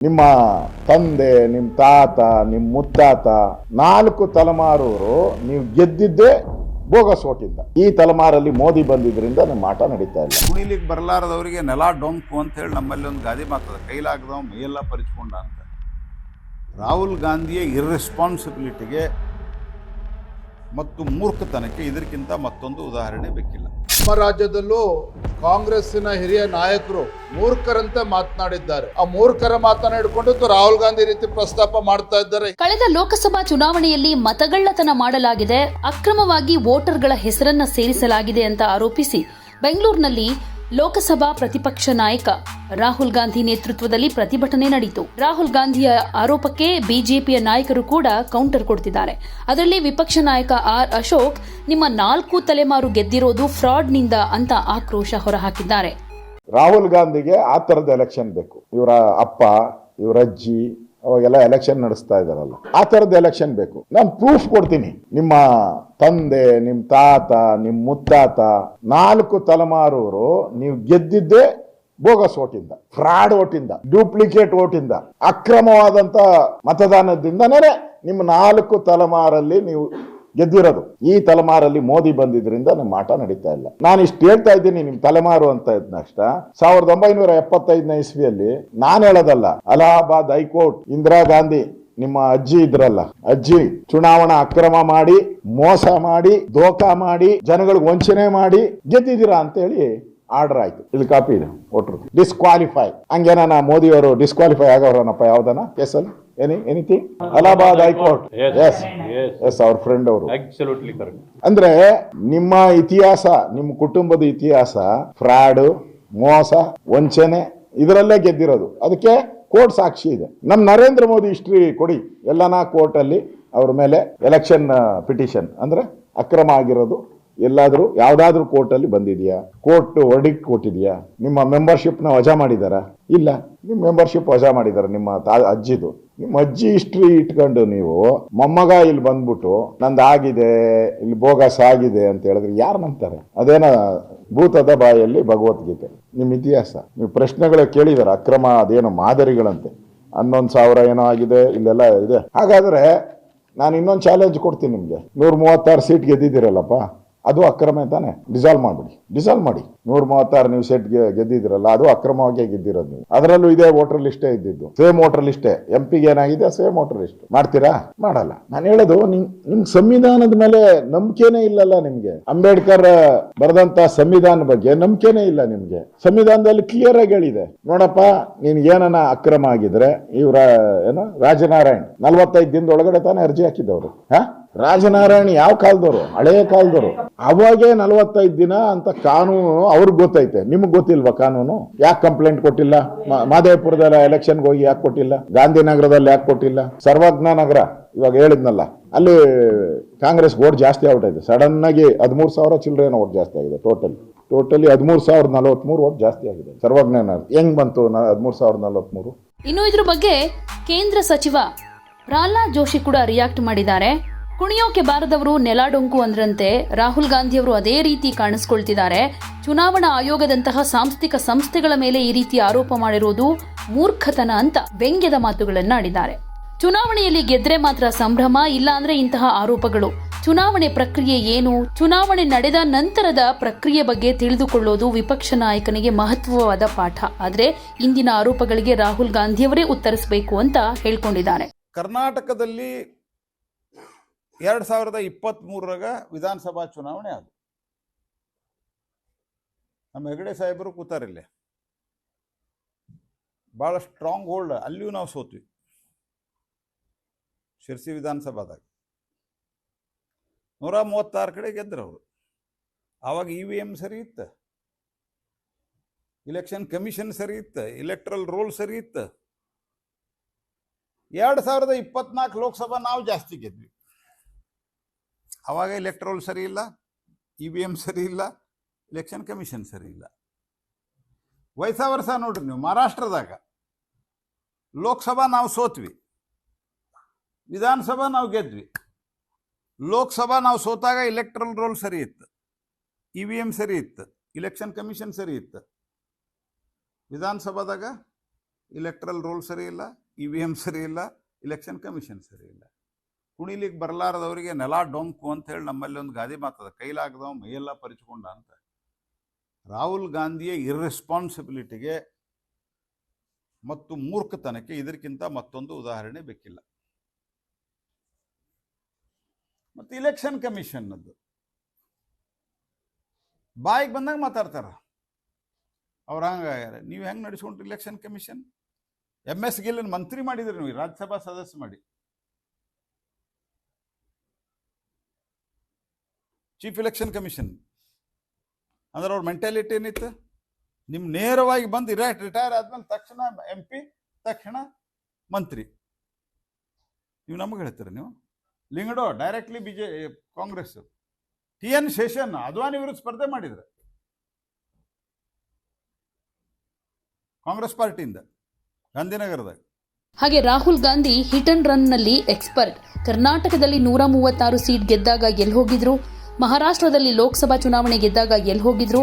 ನಿಮ್ಮ ತಂದೆ ನಿಮ್ಮ ತಾತ ನಿಮ್ಮ ಮುತ್ತಾತ ನಾಲ್ಕು ತಲೆಮಾರವರು ನೀವು ಗೆದ್ದಿದ್ದೇ ಬೋಗಸ್ ಓಟಿಂದ ಈ ತಲೆಮಾರಲ್ಲಿ ಮೋದಿ ಬಂದಿದ್ರಿಂದ ನಿಮ್ಮ ಆಟ ನಡೀತಾ ಇಲ್ಲ. ಕುಣಿಲಿಕ್ಕೆ ಬರಲಾರದವರಿಗೆ ನೆಲ ಡೊಂಕು ಅಂತ ಹೇಳಿ ನಮ್ಮಲ್ಲಿ ಒಂದು ಗಾದೆ ಮಾತದ. ಕೈಲಾಗದವ ಮೈಯೆಲ್ಲ ಪರಿಚಿಕೊಂಡ ಅಂತ. ರಾಹುಲ್ ಗಾಂಧಿಯ ಇರ್ರೆಸ್ಪಾನ್ಸಿಬಿಲಿಟಿಗೆ ಮತ್ತು ಮೂರ್ಖತನಕ್ಕೆ ಇದಕ್ಕಿಂತ ಮತ್ತೊಂದು ಉದಾಹರಣೆ ಬೇಕಿಲ್ಲ. ನಮ್ಮ ರಾಜ್ಯದಲ್ಲೂ ಕಾಂಗ್ರೆಸ್ಸಿನ ಹಿರಿಯ ನಾಯಕರು ಮೂರ್ಖರಂತೆ ಮಾತನಾಡಿದ್ದಾರೆ. ಆ ಮೂರ್ಖರ ಮಾತನ್ನ ಹಿಡ್ಕೊಂಡು ರಾಹುಲ್ ಗಾಂಧಿ ರೀತಿ ಪ್ರಸ್ತಾಪ ಮಾಡ್ತಾ ಇದ್ದಾರೆ. ಕಳೆದ ಲೋಕಸಭಾ ಚುನಾವಣೆಯಲ್ಲಿ ಮತಗಳ್ಳತನ ಮಾಡಲಾಗಿದೆ. ಅಕ್ರಮವಾಗಿ ವೋಟರ್ಗಳ ಹೆಸರನ್ನ ಸೇರಿಸಲಾಗಿದೆ ಅಂತ ಆರೋಪಿಸಿ ಬೆಂಗಳೂರಿನಲ್ಲಿ ಲೋಕಸಭಾ ಪ್ರತಿಪಕ್ಷ ನಾಯಕ ರಾಹುಲ್ ಗಾಂಧಿ ನೇತೃತ್ವದಲ್ಲಿ ಪ್ರತಿಭಟನೆ ನಡೆಯಿತು ರಾಹುಲ್ ಗಾಂಧಿಯ ಆರೋಪಕ್ಕೆ ಬಿಜೆಪಿಯ ನಾಯಕರು ಕೂಡ ಕೌಂಟರ್ ಕೊಡ್ತಿದ್ದಾರೆ. ಅದರಲ್ಲಿ ವಿಪಕ್ಷ ನಾಯಕ ಆರ್ ಅಶೋಕ್, ನಿಮ್ಮ ನಾಲ್ಕು ತಲೆಮಾರು ಗೆದ್ದಿರೋದು ಫ್ರಾಡ್ನಿಂದ ಅಂತ ಆಕ್ರೋಶ ಹೊರಹಾಕಿದ್ದಾರೆ. ರಾಹುಲ್ ಗಾಂಧಿಗೆ ಆ ಥರದ ಎಲೆಕ್ಷನ್ ಬೇಕು. ಇವರ ಅಪ್ಪ, ಇವರ ಅಜ್ಜಿ ಅವಾಗೆಲ್ಲ ಎಲೆಕ್ಷನ್ ನಡೆಸ್ತಾ ಇದ್ದಾರಲ್ಲ, ಆ ಥರದ ಎಲೆಕ್ಷನ್ ಬೇಕು. ನಾನು ಪ್ರೂಫ್ ಕೊಡ್ತೀನಿ. ನಿಮ್ಮ ತಂದೆ ನಿಮ್ಮ ತಾತ ನಿಮ್ಮ ಮುತ್ತಾತ, ನಾಲ್ಕು ತಲೆಮಾರವರು ನೀವು ಗೆದ್ದಿದ್ದೇ ಬೋಗಸ್ ಓಟಿಂದ ಫ್ರಾಡ್ ಓಟಿಂದ ಡೂಪ್ಲಿಕೇಟ್ ಓಟಿಂದ ಅಕ್ರಮವಾದಂತ ಮತದಾನದಿಂದನೇ ನಿಮ್ಮ ನಾಲ್ಕು ತಲೆಮಾರಲ್ಲಿ ನೀವು ಗೆದ್ದಿರೋದು. ಈ ತಲೆಮಾರಲ್ಲಿ ಮೋದಿ ಬಂದಿದ್ರಿಂದ ನಮ್ಮ ಆಟ ನಡೀತಾ ಇಲ್ಲ. ನಾನು ಇಷ್ಟು ಹೇಳ್ತಾ ಇದ್ದೀನಿ ನಿಮ್ ತಲೆಮಾರು ಅಂತ ಇದ್ನಷ್ಟ. ಸಾವಿರದ ಒಂಬೈನೂರ ಎಪ್ಪತ್ತೈದನೇ ಇಸ್ವಿಯಲ್ಲಿ ನಾನು ಹೇಳೋದಲ್ಲ, ಅಲಹಾಬಾದ್ ಹೈಕೋರ್ಟ್, ಇಂದಿರಾ ಗಾಂಧಿ, ನಿಮ್ಮ ಅಜ್ಜಿ ಇದ್ರಲ್ಲ, ಅಜ್ಜಿ ಚುನಾವಣಾ ಅಕ್ರಮ ಮಾಡಿ, ಮೋಸ ಮಾಡಿ, ದೋಖಾ ಮಾಡಿ, ಜನಗಳಿಗೆ ವಂಚನೆ ಮಾಡಿ ಗೆದ್ದಿದ್ದೀರಾ ಅಂತ ಹೇಳಿ ಆರ್ಡರ್ ಆಯ್ತು. ಇಲ್ಲಿ ಕಾಪಿ ಇದೆ, ಒಟ್ರು. ಡಿಸ್ಕ್ವಾಲಿಫೈ ಹಂಗೇನ ಮೋದಿಯವರು ಡಿಸ್ಕ್ವಾಲಿಫೈ ಆಗವ್ರನಪ್ಪ ಯಾವ್ದನ? ಕೇಸಲ್ಲಿ? Any anything Allahabad high court. Yes yes ಅವ್ರ. ಫ್ರೆಂಡ್ ಅವರು. ಅಂದ್ರೆ ನಿಮ್ಮ ಇತಿಹಾಸ ನಿಮ್ಮ ಕುಟುಂಬದ ಇತಿಹಾಸ ಫ್ರಾಡ್ ಮೋಸ ವಂಚನೆ ಇದರಲ್ಲೇ ಗೆದ್ದಿರೋದು. ಅದಕ್ಕೆ ಕೋರ್ಟ್ ಸಾಕ್ಷಿ ಇದೆ. ನಮ್ಮ ನರೇಂದ್ರ ಮೋದಿ ಹಿಸ್ಟ್ರಿ ಕೊಡಿ. ಎಲ್ಲನ ಕೋರ್ಟ್ ಅಲ್ಲಿ ಅವ್ರ ಮೇಲೆ ಎಲೆಕ್ಷನ್ ಪಿಟಿಷನ್ ಅಂದ್ರೆ ಅಕ್ರಮ ಆಗಿರೋದು. ಎಲ್ಲಾದ್ರೂ ಯಾವುದಾದ್ರೂ ಕೋರ್ಟಲ್ಲಿ ಬಂದಿದೆಯಾ? ಕೋರ್ಟ್ ವರ್ಡಿಕ್ಟ್ ಕೊಟ್ಟಿದೆಯಾ? ನಿಮ್ಮ ಮೆಂಬರ್ಶಿಪ್ನ ವಜಾ ಮಾಡಿದಾರಾ? ಇಲ್ಲ. ನಿಮ್ಮ ಮೆಂಬರ್ಶಿಪ್ ವಜಾ ಮಾಡಿದಾರ ನಿಮ್ಮ ತಾ, ಅಜ್ಜಿದು? ನಿಮ್ಮ ಅಜ್ಜಿ ಹಿಸ್ಟ್ರಿ ಇಟ್ಕೊಂಡು ನೀವು ಮೊಮ್ಮಗ ಇಲ್ಲಿ ಬಂದ್ಬಿಟ್ಟು ನಂದು ಆಗಿದೆ, ಇಲ್ಲಿ ಬೋಗಸ್ ಆಗಿದೆ ಅಂತ ಹೇಳಿದ್ರೆ ಯಾರು ನಂಬ್ತಾರೆ? ಅದೇನ ಭೂತದ ಬಾಯಲ್ಲಿ ಭಗವದ್ಗೀತೆ. ನಿಮ್ಮ ಇತಿಹಾಸ. ನೀವು ಪ್ರಶ್ನೆಗಳು ಕೇಳಿದಾರೆ, ಅಕ್ರಮ ಅದೇನೋ ಮಾದರಿಗಳಂತೆ. ಹನ್ನೊಂದು ಸಾವಿರ ಏನೋ ಆಗಿದೆ, ಇಲ್ಲೆಲ್ಲ ಇದೆ. ಹಾಗಾದ್ರೆ ನಾನು ಇನ್ನೊಂದು ಚಾಲೆಂಜ್ ಕೊಡ್ತೀನಿ ನಿಮಗೆ. ನೂರ ಮೂವತ್ತಾರು ಸೀಟ್ ಗೆದ್ದಿದ್ದೀರಲ್ಲಪ್ಪ. ಅದು ಅಕ್ರಮ ತಾನೆ ಡಿಸಾಲ್ವ್ ಮಾಡ್ಬಿಡಿ. ಡಿಸಾಲ್ವ್ ಮಾಡಿ. ನೂರ ಮೂವತ್ತಾರು ನೀವು ಸೆಟ್ ಗೆದ್ದಿದ್ರಲ್ಲ ಅದು ಅಕ್ರಮವಾಗಿ ಗೆದ್ದಿರೋದು ನೀವು. ಅದರಲ್ಲೂ ಇದೇ ವೋಟರ್ ಲಿಸ್ಟೇ ಇದ್ದಿದ್ದು. ಸೇಮ್ ವೋಟರ್ ಲಿಸ್ಟೇ ಎಂ ಪಿಗೆ ಏನಾಗಿದೆ? ಸೇಮ್ ವೋಟರ್ ಲಿಸ್ಟ್ ಮಾಡ್ತೀರಾ? ಮಾಡಲ್ಲ. ನಾನು ಹೇಳೋದು ನಿಮ್ ಸಂವಿಧಾನದ ಮೇಲೆ ನಂಬಿಕೆನೇ ಇಲ್ಲಲ್ಲ ನಿಮ್ಗೆ. ಅಂಬೇಡ್ಕರ್ ಬರೆದಂತ ಸಂವಿಧಾನ ಬಗ್ಗೆ ನಂಬಿಕೆನೇ ಇಲ್ಲ ನಿಮ್ಗೆ. ಸಂವಿಧಾನದಲ್ಲಿ ಕ್ಲಿಯರ್ ಆಗಿ ಹೇಳಿದೆ. ನೋಡಪ್ಪ, ನೀನ್ ಏನನ ಅಕ್ರಮ ಆಗಿದ್ರೆ ಇವ್ರ, ಏನು, ರಾಜನಾರಾಯಣ್ ನಲ್ವತ್ತೈದು ದಿನದ ಒಳಗಡೆ ತಾನೇ ಅರ್ಜಿ ಹಾಕಿದವರು ಹಾ? ರಾಜನಾರಾಯಣ್ ಯಾವ ಕಾಲದವರು? ಹಳೆಯ ಕಾಲದವರು. ಅವಾಗೇ ನಲವತ್ತೈದು ದಿನ ಅಂತ ಕಾನೂನು ಅವ್ರಿಗೆ ಗೊತ್ತೈತೆ. ನಿಮ್ಗೆ ಗೊತ್ತಿಲ್ವಾ ಕಾನೂನು? ಯಾಕೆ ಕಂಪ್ಲೇಂಟ್ ಕೊಟ್ಟಿಲ್ಲ? ಮಾದೇವಪುರದಲ್ಲಿ ಎಲೆಕ್ಷನ್ಗೆ ಹೋಗಿ ಯಾಕೆ ಕೊಟ್ಟಿಲ್ಲ? ಗಾಂಧಿನಗರದಲ್ಲಿ ಯಾಕೆ ಕೊಟ್ಟಿಲ್ಲ? ಸರ್ವಜ್ಞ ನಗರ, ಇವಾಗ ಹೇಳಿದ್ನಲ್ಲ. ಅಲ್ಲಿ ಕಾಂಗ್ರೆಸ್ ಓಟ್ ಜಾಸ್ತಿ ಆಗ್ಬಿಟ್ಟೈತೆ ಸಡನ್ ಆಗಿ ಹದಿಮೂರು ಸಾವಿರ ಚಿಲ್ಲರೆ ಓಟ್ ಜಾಸ್ತಿ ಆಗಿದೆ ಟೋಟಲ್. ಟೋಟಲಿ ಹದಿಮೂರು ಸಾವಿರದ ನಲವತ್ಮೂರು ಓಟ್ ಜಾಸ್ತಿ ಆಗಿದೆ. ಸರ್ವಜ್ಞ ನಗರ. ಹೆಂಗ್ ಬಂತು ಹದಿಮೂರು ಸಾವಿರದ ನಲವತ್ಮೂರು? ಇನ್ನು ಇದ್ರ ಬಗ್ಗೆ ಕೇಂದ್ರ ಸಚಿವ ಪ್ರಹ್ಲಾದ್ ಜೋಶಿ ಕೂಡ ರಿಯಾಕ್ಟ್ ಮಾಡಿದ್ದಾರೆ. ಕುಣಿಯೋಕೆ ಬಾರದವರು ನೆಲಾಡೊಂಕು ಅಂದ್ರಂತೆ ರಾಹುಲ್ ಗಾಂಧಿಯವರು ಅದೇ ರೀತಿ ಕಾಣಿಸ್ಕೊಳ್ತಿದ್ದಾರೆ. ಚುನಾವಣಾ ಆಯೋಗದಂತಹ ಸಾಂಸ್ಥಿಕ ಸಂಸ್ಥೆಗಳ ಮೇಲೆ ಈ ರೀತಿ ಆರೋಪ ಮಾಡಿರೋದು ಮೂರ್ಖತನ ಅಂತ ವ್ಯಂಗ್ಯದ ಮಾತುಗಳನ್ನು ಆಡಿದ್ದಾರೆ ಚುನಾವಣೆಯಲ್ಲಿ ಗೆದ್ರೆ ಮಾತ್ರ ಸಂಭ್ರಮ ಇಲ್ಲ ಅಂದ್ರೆ ಇಂತಹ ಆರೋಪಗಳು. ಚುನಾವಣೆ ಪ್ರಕ್ರಿಯೆ ಏನು? ಚುನಾವಣೆ ನಡೆದ ನಂತರದ ಪ್ರಕ್ರಿಯೆ ಬಗ್ಗೆ ತಿಳಿದುಕೊಳ್ಳೋದು ವಿಪಕ್ಷ ನಾಯಕನಿಗೆ ಮಹತ್ವವಾದ ಪಾಠ. ಆದ್ರೆ ಇಂದಿನ ಆರೋಪಗಳಿಗೆ ರಾಹುಲ್ ಗಾಂಧಿಯವರೇ ಉತ್ತರಿಸಬೇಕು ಅಂತ ಹೇಳ್ಕೊಂಡಿದ್ದಾರೆ. ಕರ್ನಾಟಕದಲ್ಲಿ ಎರಡು ಸಾವಿರದ ಇಪ್ಪತ್ತ್ಮೂರರಾಗ ವಿಧಾನಸಭಾ ಚುನಾವಣೆ ಅದು ನಮ್ಮ ಹೆಗಡೆ ಸಾಹೇಬರು ಕೂತಾರಿಲ್ಲೇ ಭಾಳ ಸ್ಟ್ರಾಂಗ್ ಹೋಲ್ಡ್ ಅಲ್ಲಿಯೂ ನಾವು ಸೋತ್ವಿ. ಶಿರ್ಸಿ ವಿಧಾನಸಭಾದಾಗ. ನೂರ ಮೂವತ್ತಾರು ಕಡೆ ಗೆದ್ರು ಅವರು. ಆವಾಗ ಇ ವಿ ಎಂ ಸರಿ ಇತ್ತು. ಇಲೆಕ್ಷನ್ ಕಮಿಷನ್ ಸರಿ ಇತ್ತು. ಇಲೆಕ್ಟ್ರಲ್ ರೋಲ್ ಸರಿ ಇತ್ತು. ಎರಡು ಸಾವಿರದ ಇಪ್ಪತ್ನಾಲ್ಕು ಲೋಕಸಭಾ ನಾವು ಜಾಸ್ತಿ ಗೆದ್ವಿ. ಆವಾಗ ಇಲೆಕ್ಟ್ರೋಲ್ ಸರಿ ಇಲ್ಲ ಇ ವಿ ಎಂ ಸರಿ ಇಲ್ಲ ಇಲೆಕ್ಷನ್ ಕಮಿಷನ್ ಸರಿ ಇಲ್ಲ. ವಯಸ್ಸ ವರ್ಷ ನೋಡ್ರಿ ನೀವು, ಮಹಾರಾಷ್ಟ್ರದಾಗ ಲೋಕಸಭಾ ನಾವು ಸೋತ್ವಿ, ವಿಧಾನಸಭಾ ನಾವು ಗೆದ್ವಿ. ಲೋಕಸಭಾ ನಾವು ಸೋತಾಗ ಇಲೆಕ್ಟ್ರಲ್ ರೋಲ್ ಸರಿ ಇತ್ತು ಇ ವಿ ಎಂ ಸರಿ ಇತ್ತು ಇಲೆಕ್ಷನ್ ಕಮಿಷನ್ ಸರಿ ಇತ್ತು. ವಿಧಾನಸಭಾದಾಗ ಇಲೆಕ್ಟ್ರಲ್ ರೋಲ್ ಸರಿ ಇಲ್ಲ ಇ ವಿ ಎಂ ಸರಿ ಇಲ್ಲ ಇಲೆಕ್ಷನ್ ಕಮಿಷನ್ ಸರಿ ಇಲ್ಲ. ಕುಣಿಲಿಕ್ಕೆ ಬರಲಾರದವರಿಗೆ ನೆಲ ಡೊಂಕು ಅಂತ ಹೇಳಿ ನಮ್ಮಲ್ಲಿ ಒಂದು ಗಾದೆ ಮಾತದ, ಕೈಲಾಗದವ ಮೈಯೆಲ್ಲ ಪರಿಚಿಕೊಂಡ ಅಂತ. ರಾಹುಲ್ ಗಾಂಧಿಯ ಇರ್ರೆಸ್ಪಾನ್ಸಿಬಿಲಿಟಿಗೆ ಮತ್ತು ಮೂರ್ಖತನಕ್ಕೆ ಇದಕ್ಕಿಂತ ಮತ್ತೊಂದು ಉದಾಹರಣೆ ಬೇಕಿಲ್ಲ. ಮತ್ತು ಇಲೆಕ್ಷನ್ ಕಮಿಷನ್ನದ್ದು ಬಾಯಿಗೆ ಬಂದಾಗ ಮಾತಾಡ್ತಾರ. ಅವ್ರು ಹಂಗಾಗ್ಯಾರ ನೀವು ಹೆಂಗೆ ನಡೆಸ್ಕೊಂಡ್ರಿ ಇಲೆಕ್ಷನ್ ಕಮಿಷನ್ ಎಂ ಎಸ್ ಗಿಲ್ಲನ್ ಮಂತ್ರಿ ಮಾಡಿದ್ರಿ ನೀವು, ರಾಜ್ಯಸಭಾ ಸದಸ್ಯ ಮಾಡಿ. ಚೀಫ್ ಎಲೆಕ್ಷನ್ ಕಮಿಷನ್ ಅಂದ್ರೆ ಅವ್ರ ಮೆಂಟಾಲಿಟಿ ಏನಿತ್ತು? ನಿಮ್ ನೇರವಾಗಿ ಬಂದು ರಿಟೈರ್ ಆದ್ಮೇಲೆ ತಕ್ಷಣ ಎಂ ಪಿ ತಕ್ಷಣ ಮಂತ್ರಿ. ನೀವು ನಮಗೆ ಹೇಳ್ತೀರ ನೀವು? ಲಿಂಗಡೋ ಡೈರೆಕ್ಟ್ಲಿ ಬಿಜೆ ಕಾಂಗ್ರೆಸ್. ಟಿ ಎನ್ ಶೇಷನ್, ಅದ್ವಾನಿ ವಿರುದ್ಧ ಸ್ಪರ್ಧೆ ಮಾಡಿದ್ರು. ಕಾಂಗ್ರೆಸ್ ಪಾರ್ಟಿಯಿಂದ, ಗಾಂಧಿನಗರದಾಗ. ಹಾಗೆ ರಾಹುಲ್ ಗಾಂಧಿ ಹಿಟ್ ಅಂಡ್ ರನ್ನಲ್ಲಿ ಎಕ್ಸ್ಪರ್ಟ್. ಕರ್ನಾಟಕದಲ್ಲಿ ನೂರ ಮೂವತ್ತಾರು ಸೀಟ್ ಗೆದ್ದಾಗ ಎಲ್ಲಿ ಹೋಗಿದ್ರು? ಮಹಾರಾಷ್ಟ್ರದಲ್ಲಿ ಲೋಕಸಭಾ ಚುನಾವಣೆ ಗೆದ್ದಾಗ ಎಲ್ಲಿ ಹೋಗಿದ್ರು?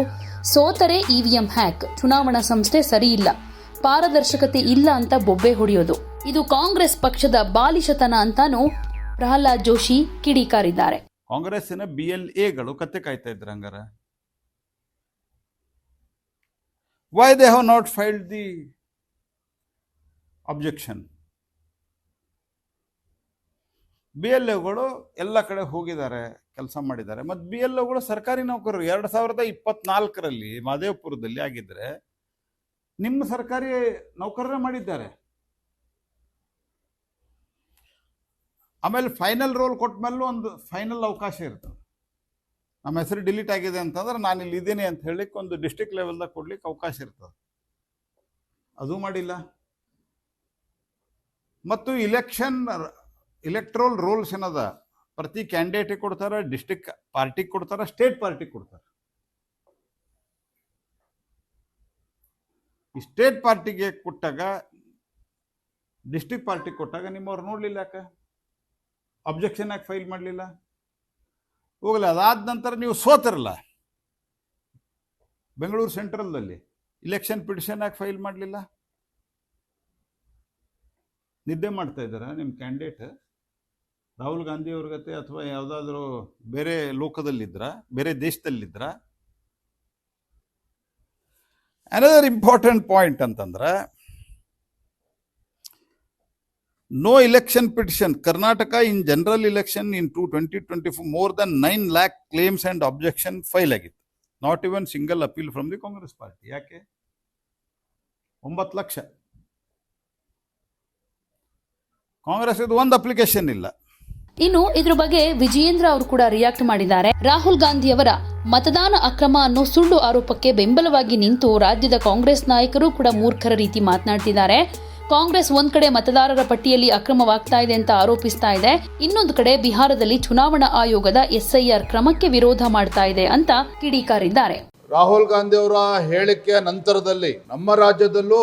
ಸೋತರೆ ಇವಿಎಂ ಹ್ಯಾಕ್, ಚುನಾವಣಾ ಸಂಸ್ಥೆ ಸರಿ ಇಲ್ಲ, ಪಾರದರ್ಶಕತೆ ಇಲ್ಲ ಅಂತ ಬೊಬ್ಬೆ ಹೊಡೆಯೋದು. ಇದು ಕಾಂಗ್ರೆಸ್ ಪಕ್ಷದ ಬಾಲಿಶತನ ಅಂತಾನು ಪ್ರಹ್ಲಾದ್ ಜೋಶಿ ಕಿಡಿಕಾರಿದ್ದಾರೆ. ಕಾಂಗ್ರೆಸ್ಸಿನ ಬಿ ಎಲ್ ಎಗಳು ಕತ್ತೆ ಕಾಯ್ತಾ ಇದ್ರ ಹಂಗಾರ? Why they have not filed the objection B L ಎಗಳು ಎಲ್ಲ ಕಡೆ ಹೋಗಿದ್ದಾರೆ, ಕೆಲಸ ಮಾಡಿದ್ದಾರೆ. ಮತ್ತು ಬಿ ಎಲ್ ಎಗಳು ಸರ್ಕಾರಿ ನೌಕರರು, ಎರಡು ಸಾವಿರದ ಇಪ್ಪತ್ನಾಲ್ಕರಲ್ಲಿ ಮಾದೇವಪುರದಲ್ಲಿ ಆಗಿದ್ರೆ ನಿಮ್ಮ ಸರ್ಕಾರಿ ನೌಕರರೇ ಮಾಡಿದ್ದಾರೆ. ಆಮೇಲೆ ಫೈನಲ್ ರೋಲ್ ಕೊಟ್ಟ ಮೇಲೂ ಒಂದು ಫೈನಲ್ ಅವಕಾಶ ಇರ್ತದೆ. ನಮ್ಮ ಹೆಸರು ಡಿಲೀಟ್ ಆಗಿದೆ ಅಂತಂದ್ರೆ ನಾನು ಇಲ್ಲಿ ಇದ್ದೀನಿ ಅಂತ ಹೇಳಿಕ್ಕೆ ಒಂದು ಡಿಸ್ಟಿಕ್ ಲೆವೆಲ್ದಾಗ ಕೊಡ್ಲಿಕ್ಕೆ ಅವಕಾಶ ಇರ್ತದೆ. ಅದು ಮಾಡಿಲ್ಲ. ಮತ್ತು ಇಲೆಕ್ಷನ್ ಇಲೆಕ್ಟ್ರೋಲ್ ರೂಲ್ಸ್ ಏನದ? ಪ್ರತಿ ಕ್ಯಾಂಡಿಡೇಟಿಗೆ ಕೊಡ್ತಾರೆ ಡಿಸ್ಟಿಕ್ ಪಾರ್ಟಿಗೆ ಕೊಡ್ತಾರೆ ಸ್ಟೇಟ್ ಪಾರ್ಟಿಗೆ ಕೊಡ್ತಾರ. ಈ ಸ್ಟೇಟ್ ಪಾರ್ಟಿಗೆ ಕೊಟ್ಟಾಗ ಡಿಸ್ಟಿಕ್ ಪಾರ್ಟಿಗೆ ಕೊಟ್ಟಾಗ ನಿಮ್ಮವ್ರು ನೋಡ್ಲಿಲ್ಲ ಯಾಕೆ? ಅಬ್ಜೆಕ್ಷನ್ ಯಾಕೆ ಫೈಲ್ ಮಾಡಲಿಲ್ಲ? ಹೋಗಲಿ, ಅದಾದ ನಂತರ ನೀವು ಸೋತಿರಲ್ಲ? ಬೆಂಗಳೂರು ಸೆಂಟ್ರಲ್ದಲ್ಲಿ ಇಲೆಕ್ಷನ್ ಪಿಟಿಷನ್ ಯಾಕೆ ಫೈಲ್ ಮಾಡಲಿಲ್ಲ? ನಿದ್ದೆ ಮಾಡ್ತಾ ಇದ್ದಾರಾ ನಿಮ್ಮ ಕ್ಯಾಂಡಿಡೇಟ್ ರಾಹುಲ್ ಗಾಂಧಿ ಅವ್ರ ಗತೆ ಅಥವಾ ಯಾವುದಾದ್ರೂ ಬೇರೆ ಲೋಕದಲ್ಲಿದ್ರ? ಬೇರೆ ದೇಶದಲ್ಲಿದ್ರ? ಅನದರ್ ಇಂಪಾರ್ಟೆಂಟ್ ಪಾಯಿಂಟ್ ಅಂತಂದ್ರೆ, no election petition. Karnataka in general election in 2024 more than 9 lakh claims and objection file ಆಗಿತ್ತು. Not even single appeal from the Congress party ಯಾಕೆ? ಒಂಬತ್ತು ಲಕ್ಷ. ಕಾಂಗ್ರೆಸ್ ಇದು ಒಂದು ಅಪ್ಲಿಕೇಶನ್ ಇಲ್ಲ. ಇನ್ನು ಇದ್ರ ಬಗ್ಗೆ ವಿಜಯೇಂದ್ರ ಅವರು ಕೂಡ ರಿಯಾಕ್ಟ್ ಮಾಡಿದ್ದಾರೆ. ರಾಹುಲ್ ಗಾಂಧಿ ಅವರ ಮತದಾನ ಅಕ್ರಮ ಅನ್ನೋ ಸುಳ್ಳು ಆರೋಪಕ್ಕೆ ಬೆಂಬಲವಾಗಿ ನಿಂತು ರಾಜ್ಯದ ಕಾಂಗ್ರೆಸ್ ನಾಯಕರು ಕೂಡ ಮೂರ್ಖರ ರೀತಿ ಮಾತನಾಡ್ತಿದ್ದಾರೆ. ಕಾಂಗ್ರೆಸ್ ಒಂದ್ ಕಡೆ ಮತದಾರರ ಪಟ್ಟಿಯಲ್ಲಿ ಅಕ್ರಮವಾಗ್ತಾ ಇದೆ ಅಂತ ಆರೋಪಿಸ್ತಾ ಇದೆ. ಇನ್ನೊಂದು ಕಡೆ ಬಿಹಾರದಲ್ಲಿ ಚುನಾವಣಾ ಆಯೋಗದ ಎಸ್ಐಆರ್ ಕ್ರಮಕ್ಕೆ ವಿರೋಧ ಮಾಡ್ತಾ ಇದೆ ಅಂತ ಕಿಡಿಕಾರಿದ್ದಾರೆ. ರಾಹುಲ್ ಗಾಂಧಿ ಅವರ ಹೇಳಿಕೆಯ ನಂತರದಲ್ಲಿ ನಮ್ಮ ರಾಜ್ಯದಲ್ಲೂ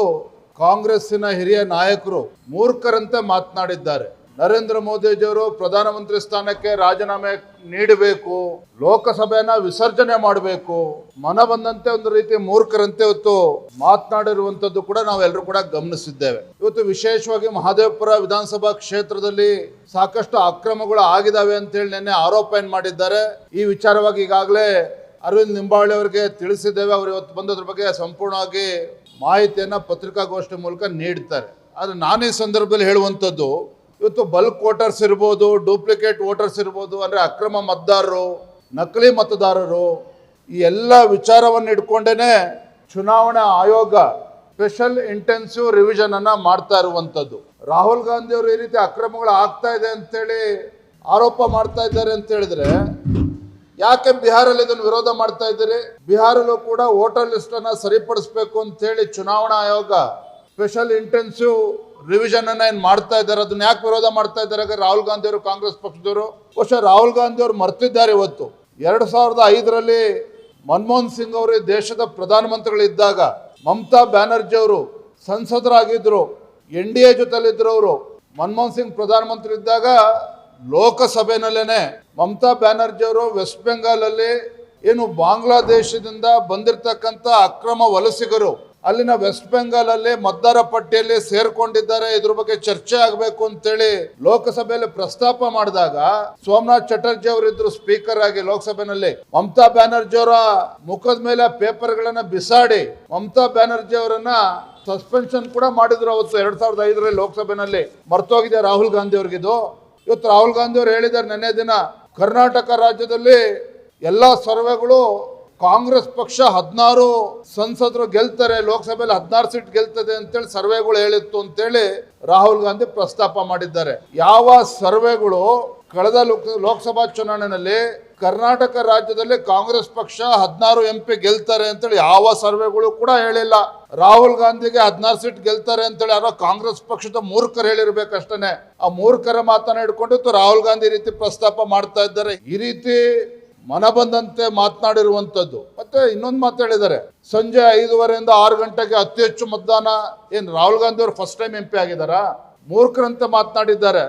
ಕಾಂಗ್ರೆಸ್ಸಿನ ಹಿರಿಯ ನಾಯಕರು ಮೂರ್ಖರಂತೆ ಮಾತನಾಡಿದ್ದಾರೆ. ನರೇಂದ್ರ ಮೋದಿಜಿಯವರು ಪ್ರಧಾನಮಂತ್ರಿ ಸ್ಥಾನಕ್ಕೆ ರಾಜೀನಾಮೆ ನೀಡಬೇಕು, ಲೋಕಸಭೆಯನ್ನ ವಿಸರ್ಜನೆ ಮಾಡಬೇಕು. ಮನ ಬಂದಂತೆ ಒಂದು ರೀತಿ ಮೂರ್ಖರಂತೆ ಇವತ್ತು ಮಾತನಾಡಿರುವಂತದ್ದು ಕೂಡ ನಾವೆಲ್ಲರೂ ಕೂಡ ಗಮನಿಸಿದ್ದೇವೆ. ಇವತ್ತು ವಿಶೇಷವಾಗಿ ಮಹದೇವಪುರ ವಿಧಾನಸಭಾ ಕ್ಷೇತ್ರದಲ್ಲಿ ಸಾಕಷ್ಟು ಅಕ್ರಮಗಳು ಆಗಿದಾವೆ ಅಂತ ಹೇಳಿ ನಿನ್ನೆ ಆರೋಪ ಏನ್ ಮಾಡಿದ್ದಾರೆ. ಈ ವಿಚಾರವಾಗಿ ಈಗಾಗಲೇ ಅರವಿಂದ್ ನಿಂಬಾವಳಿ ಅವರಿಗೆ ತಿಳಿಸಿದ್ದೇವೆ. ಅವರು ಇವತ್ತು ಬಂದದ್ರ ಬಗ್ಗೆ ಸಂಪೂರ್ಣವಾಗಿ ಮಾಹಿತಿಯನ್ನ ಪತ್ರಿಕಾಗೋಷ್ಠಿ ಮೂಲಕ ನೀಡ್ತಾರೆ ಆದರೆ ನಾನು ಸಂದರ್ಭದಲ್ಲಿ ಹೇಳುವಂಥದ್ದು ಇವತ್ತು ಬಲ್ಕ್ ವೋಟರ್ಸ್ ಇರ್ಬೋದು, ಡೂಪ್ಲಿಕೇಟ್ ವೋಟರ್ಸ್ ಇರ್ಬೋದು, ಅಂದರೆ ಅಕ್ರಮ ಮತದಾರರು, ನಕಲಿ ಮತದಾರರು, ಈ ಎಲ್ಲ ವಿಚಾರವನ್ನು ಇಟ್ಕೊಂಡೇ ಚುನಾವಣಾ ಆಯೋಗ ಸ್ಪೆಷಲ್ ಇಂಟೆನ್ಸಿವ್ ರಿವಿಷನ್ ಅನ್ನ ಮಾಡ್ತಾ ಇರುವಂತದ್ದು. ರಾಹುಲ್ ಗಾಂಧಿ ಅವರು ಈ ರೀತಿ ಅಕ್ರಮಗಳು ಆಗ್ತಾ ಇದೆ ಅಂತೇಳಿ ಆರೋಪ ಮಾಡ್ತಾ ಇದ್ದಾರೆ ಅಂತ ಹೇಳಿದ್ರೆ, ಯಾಕೆ ಬಿಹಾರಲ್ಲಿ ಇದನ್ನು ವಿರೋಧ ಮಾಡ್ತಾ ಇದ್ದೀರಿ? ಬಿಹಾರಲ್ಲೂ ಕೂಡ ವೋಟರ್ ಲಿಸ್ಟ್ ಅನ್ನ ಸರಿಪಡಿಸಬೇಕು ಅಂತ ಹೇಳಿ ಚುನಾವಣಾ ಆಯೋಗ ಸ್ಪೆಷಲ್ ಇಂಟೆನ್ಸಿವ್ ರಿವಿಷನ್ ಅನ್ನ ಏನು ಮಾಡ್ತಾ ಇದ್ದಾರೆ? ಅದನ್ನ ಯಾಕೆ ವಿರೋಧ ಮಾಡ್ತಾ ಇದ್ದಾರೆ? ರಾಹುಲ್ ಗಾಂಧಿ ಅವರು, ಕಾಂಗ್ರೆಸ್ ಪಕ್ಷದವರು. ಬಹುಶಃ ರಾಹುಲ್ ಗಾಂಧಿ ಅವರು ಮರ್ತಿದ್ದಾರೆ ಇವತ್ತು. ಎರಡು ಸಾವಿರದ ಐದರಲ್ಲಿ ಮನಮೋಹನ್ ಸಿಂಗ್ ಅವರು ದೇಶದ ಪ್ರಧಾನಮಂತ್ರಿಗಳಿದ್ದಾಗ ಮಮತಾ ಬ್ಯಾನರ್ಜಿ ಅವರು ಸಂಸದರಾಗಿದ್ದರು ಎನ್ ಡಿ ಎ ಜೊತೆಲಿದ್ರು ಅವರು ಮನಮೋಹನ್ ಸಿಂಗ್ ಪ್ರಧಾನಮಂತ್ರಿ ಇದ್ದಾಗ ಲೋಕಸಭೆನಲ್ಲೇನೆ ಮಮತಾ ಬ್ಯಾನರ್ಜಿ ಅವರು ವೆಸ್ಟ್ ಬೆಂಗಾಲ್ ಅಲ್ಲಿ ಏನು ಬಾಂಗ್ಲಾದೇಶದಿಂದ ಬಂದಿರತಕ್ಕಂತ ಅಕ್ರಮ ವಲಸಿಗರು ಅಲ್ಲಿನ ವೆಸ್ಟ್ ಬೆಂಗಾಲಲ್ಲಿ ಮತದಾರ ಪಟ್ಟಿಯಲ್ಲಿ ಸೇರ್ಕೊಂಡಿದ್ದಾರೆ. ಇದ್ರ ಬಗ್ಗೆ ಚರ್ಚೆ ಆಗಬೇಕು ಅಂತೇಳಿ ಲೋಕಸಭೆಯಲ್ಲಿ ಪ್ರಸ್ತಾಪ ಮಾಡಿದಾಗ ಸೋಮನಾಥ್ ಚಟರ್ಜಿ ಅವರಿದ್ರು ಸ್ಪೀಕರ್ ಆಗಿ ಲೋಕಸಭೆನಲ್ಲಿ ಮಮತಾ ಬ್ಯಾನರ್ಜಿ ಅವರ ಮುಖದ ಮೇಲೆ ಪೇಪರ್ ಗಳನ್ನ ಬಿಸಾಡಿ ಮಮತಾ ಬ್ಯಾನರ್ಜಿ ಅವರನ್ನ ಸಸ್ಪೆನ್ಷನ್ ಕೂಡ ಮಾಡಿದ್ರು ಅವತ್ತು ಎರಡ್ ಸಾವಿರದ ಐದರಲ್ಲಿ ಲೋಕಸಭೆಯಲ್ಲಿ ಮರ್ತೋಗಿದೆ ರಾಹುಲ್ ಗಾಂಧಿ ಅವ್ರಿಗಿದು ಇವತ್ತು ರಾಹುಲ್ ಗಾಂಧಿ ಅವರು ಹೇಳಿದ್ದಾರೆ ನೆನೆ ದಿನ ಕರ್ನಾಟಕ ರಾಜ್ಯದಲ್ಲಿ ಎಲ್ಲಾ ಸರ್ವೆಗಳು ಕಾಂಗ್ರೆಸ್ ಪಕ್ಷ ಹದಿನಾರು ಸಂಸದರು ಗೆಲ್ತಾರೆ, ಲೋಕಸಭೆಯಲ್ಲಿ ಹದಿನಾರು ಸೀಟ್ ಗೆಲ್ತದೆ ಅಂತೇಳಿ ಸರ್ವೆಗಳು ಹೇಳಿತ್ತು ಅಂತೇಳಿ ರಾಹುಲ್ ಗಾಂಧಿ ಪ್ರಸ್ತಾಪ ಮಾಡಿದ್ದಾರೆ. ಯಾವ ಸರ್ವೆಗಳು ಕಳೆದ ಲೋಕ, ಲೋಕಸಭಾ ಚುನಾವಣೆಯಲ್ಲಿ ಕರ್ನಾಟಕ ರಾಜ್ಯದಲ್ಲಿ ಕಾಂಗ್ರೆಸ್ ಪಕ್ಷ ಹದಿನಾರು ಎಂ ಪಿ ಗೆಲ್ತಾರೆ ಅಂತೇಳಿ ಯಾವ ಸರ್ವೆಗಳು ಕೂಡ ಹೇಳಿಲ್ಲ. ರಾಹುಲ್ ಗಾಂಧಿಗೆ ಹದಿನಾರು ಸೀಟ್ ಗೆಲ್ತಾರೆ ಅಂತೇಳಿ ಯಾರೋ ಕಾಂಗ್ರೆಸ್ ಪಕ್ಷದ ಮೂರ್ಖರು ಹೇಳಿರ್ಬೇಕಷ್ಟೇ ಆ ಮೂರ್ಖರ ಮಾತನ್ನ ರಾಹುಲ್ ಗಾಂಧಿ ರೀತಿ ಪ್ರಸ್ತಾಪ ಮಾಡ್ತಾ ಇದ್ದಾರೆ. ಈ ರೀತಿ ಮನ ಬಂದಂತೆ ಮಾತನಾಡಿರುವಂಥದ್ದು. ಮತ್ತೆ ಇನ್ನೊಂದು ಮಾತು ಹೇಳಿದ್ದಾರೆ. ಸಂಜೆ ಐದೂವರೆಯಿಂದ ಆರು ಗಂಟೆಗೆ ಅತಿ ಹೆಚ್ಚು ಮತದಾನ ಏನು ರಾಹುಲ್ ಗಾಂಧಿ ಅವರು ಫಸ್ಟ್ ಟೈಮ್ ಎಂ ಪಿ ಮೂರ್ಖರಂತೆ ಮಾತನಾಡಿದ್ದಾರೆ.